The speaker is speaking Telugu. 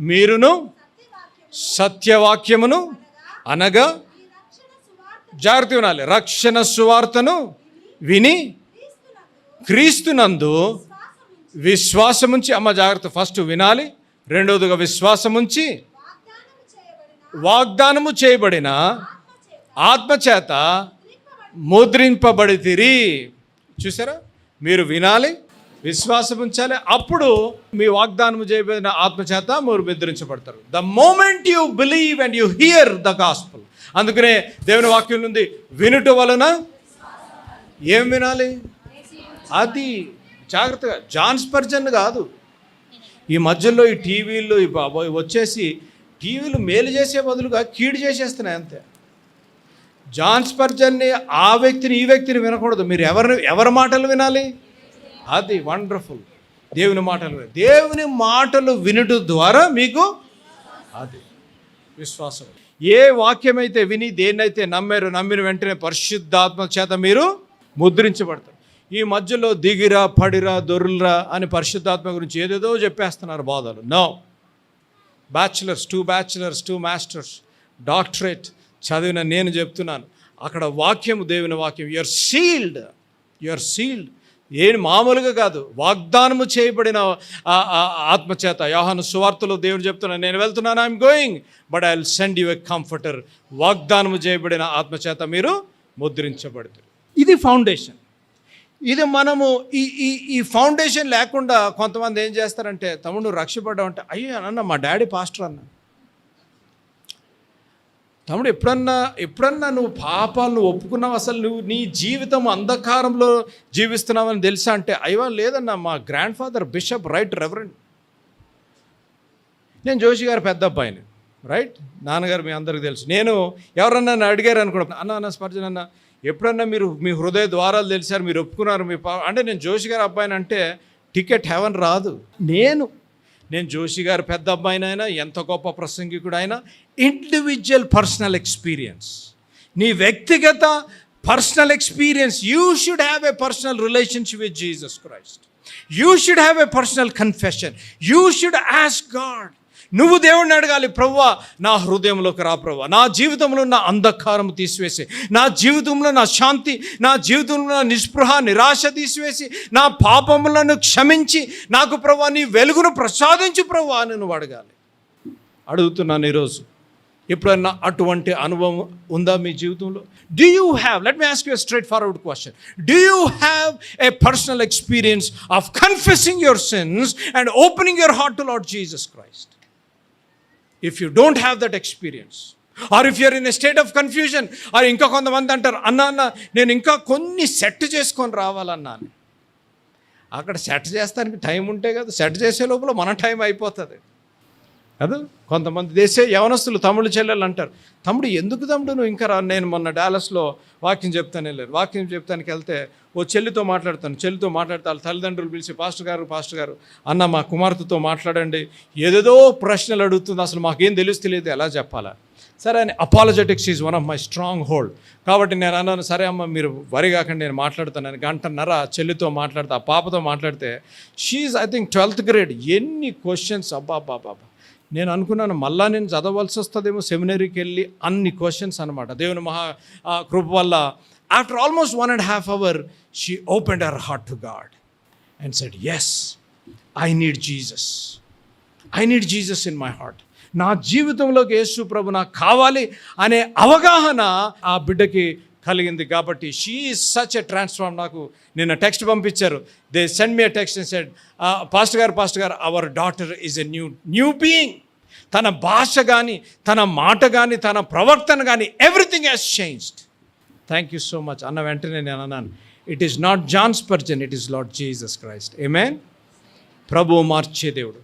మీరును సత్యవాక్యమును అనగా జాగ్రత్త వినాలి రక్షణ సువార్తను విని క్రీస్తునందు విశ్వాసముంచి అమ్మ జాగ్రత్త ఫస్ట్ వినాలి. రెండవదిగా విశ్వాసముంచి వాగ్దానము చేయబడిన ఆత్మచేత ముద్రింపబడితిరి. చూసారా? మీరు వినాలి. విశ్వాసం ఉంచాలి. అప్పుడు మీ వాగ్దానం చేయబడిన ఆత్మచేత మీరు బెదిరించబడతారు. The moment you believe and you hear the gospel అందుకనే దేవుని వాక్యం ఉంది వినుట వలన ఏం వినాలి? అది జాగ్రత్తగా జాన్ స్పర్జన్ కాదు. ఈ మధ్యలో ఈ టీవీలు ఈ బాబోయ్ వచ్చేసి టీవీలు మేలు చేసే బదులుగా కీడు చేసేస్తున్నాయి అంతే. జాన్ స్పర్జన్ని ఆ వ్యక్తిని ఈ వ్యక్తిని వినకూడదు. మీరు ఎవరిని ఎవరి మాటలు వినాలి? అది వండర్ఫుల్. దేవుని మాటలు దేవుని మాటలు వినుట ద్వారా మీకు అది విశ్వాసం. ఏ వాక్యమైతే విని దేన్నైతే నమ్మారు నమ్మిన వెంటనే పరిశుద్ధాత్మ చేత మీరు ముద్రించబడతారు. ఈ మధ్యలో దిగిరా పడిరా దొర్లురా అని పరిశుద్ధాత్మ గురించి ఏదేదో చెప్పేస్తున్నారు బాధలు. No. Bachelors to bachelors to masters doctorate చదివిన నేను చెప్తున్నాను. అక్కడ వాక్యం దేవుని వాక్యం. Your sealed your sealed. ఏం మామూలుగా కాదు. వాగ్దానము చేయబడిన ఆత్మచేత యోహాను సువార్తలో దేవుడు చెప్తున్నాను నేను వెళ్తున్నాను I'm going but I will send you a comforter వాగ్దానము చేయబడిన ఆత్మచేత మీరు ముద్రించబడుతుంది ఇది ఫౌండేషన్. ఇది మనము ఈ ఈ ఈ ఫౌండేషన్ లేకుండా కొంతమంది ఏం చేస్తారంటే తమ్ముడు రక్షపడ్డామంటే అయ్యో అన్న మా డాడీ పాస్టర్ అన్నా తమ్ముడు ఎప్పుడన్నా ఎప్పుడన్నా నువ్వు పాపాలను ఒప్పుకున్నావు అసలు? నువ్వు నీ జీవితం అంధకారంలో జీవిస్తున్నావని తెలుసా అంటే అయ్యో లేదన్న మా grand father bishop right reverend నేను జోషి గారు పెద్ద అబ్బాయిని రైట్ నాన్నగారు మీ అందరికీ తెలుసు. నేను ఎవరన్నా నన్ను అడిగారు అనుకున్నా అన్న అన్న స్పర్జన్ అన్న ఎప్పుడన్నా మీరు మీ హృదయ ద్వారాలు తెలిసారు మీరు ఒప్పుకున్నారు మీ పా అంటే నేను జోషి గారు అబ్బాయిని అంటే టికెట్ హెవెన్ రాదు. నేను నేను జోషి గారు పెద్ద అబ్బాయినైనా ఎంత గొప్ప ప్రసంగికుడైనా ఇండివిజువల్ పర్సనల్ ఎక్స్పీరియన్స్ నీ వ్యక్తిగత personal experience you should have a personal relationship with Jesus Christ you should have a personal confession you should ask God నువ్వు దేవుడిని అడగాలి ప్రవ్వా నా హృదయంలోకి రా ప్రవ్వా. నా జీవితంలో ఉన్న అంధకారం తీసివేసి నా జీవితంలో నా శాంతి నా జీవితంలో నా నిస్పృహ నిరాశ తీసివేసి నా పాపములను క్షమించి నాకు ప్రవ్వా నీ వెలుగును ప్రసాదించు ప్రవ్వా అని నువ్వు అడగాలి. అడుగుతున్నాను ఈరోజు ఎప్పుడన్నా అటువంటి అనుభవం ఉందా మీ జీవితంలో? Do you have let me ask you straightforward question do you have a personal experience of confessing your sins and opening your heart to Lord Jesus Christ if you don't have that experience or if you're in a state of confusion or ఇంకా కొంతమంది అంటారు అన్న అన్న నేను ఇంకా కొన్ని సెట్ చేసుకొని రావాలన్నాను అక్కడ సెట్ చేస్తానికి టైం ఉంటే కదా సెట్ చేసే లోపల మన టైం అయిపోతుంది. కదా? కొంతమంది దేశే యవనస్తులు తమ్ముడు చెల్లెలు అంటారు. తమ్ముడు ఎందుకు తమ్ముడు నువ్వు ఇంకా రా? నేను మొన్న డాలస్లో వాక్యం చెప్తాను వెళ్ళారు వాక్యం చెప్తానికి వెళ్తే ఓ చెల్లితో మాట్లాడతాను. చెల్లితో మాట్లాడతాను వాళ్ళ తల్లిదండ్రులు పిలిచి పాస్టర్ గారు పాస్టర్ గారు అన్న మా కుమార్తెతో మాట్లాడండి. ఏదేదో ప్రశ్నలు అడుగుతుంది. అసలు మాకేం తెలుస్తలేదు ఎలా చెప్పాలా? సరే అని apologetics is one of my stronghold కాబట్టి నేను అన్నాను సరే అమ్మ మీరు వరి కాకండి నేను మాట్లాడుతాను. గంటన్నర చెల్లితో మాట్లాడితే ఆ పాపతో మాట్లాడితే she I think twelfth grade ఎన్ని క్వశ్చన్స్ అబ్బా బాబా నేను అనుకున్నాను మళ్ళా నేను చదవాల్సి వస్తుందేమో సెమినరీకి వెళ్ళి అన్ని క్వశ్చన్స్ అనమాట దేవుని మహా కృప వల్ల after almost one and half hour she open our heart to God and said yes I need Jesus I need Jesus in my heart నా జీవితంలోకి యేసు ప్రభు నాకు కావాలి అనే అవగాహన ఆ బిడ్డకి కలిగింది కాబట్టి she is such a transform నాకు నిన్న టెక్స్ట్ పంపించారు. They send me text said pastor garu pastor garu our daughter is a new new being తన భాష కానీ తన మాట కానీ తన ప్రవర్తన కానీ everything has changed thank you so much అన్న వెంటనే నేను అన్నాను it is not John's person it is Lord Jesus Christ amen ప్రభువు మార్చే దేవుడు.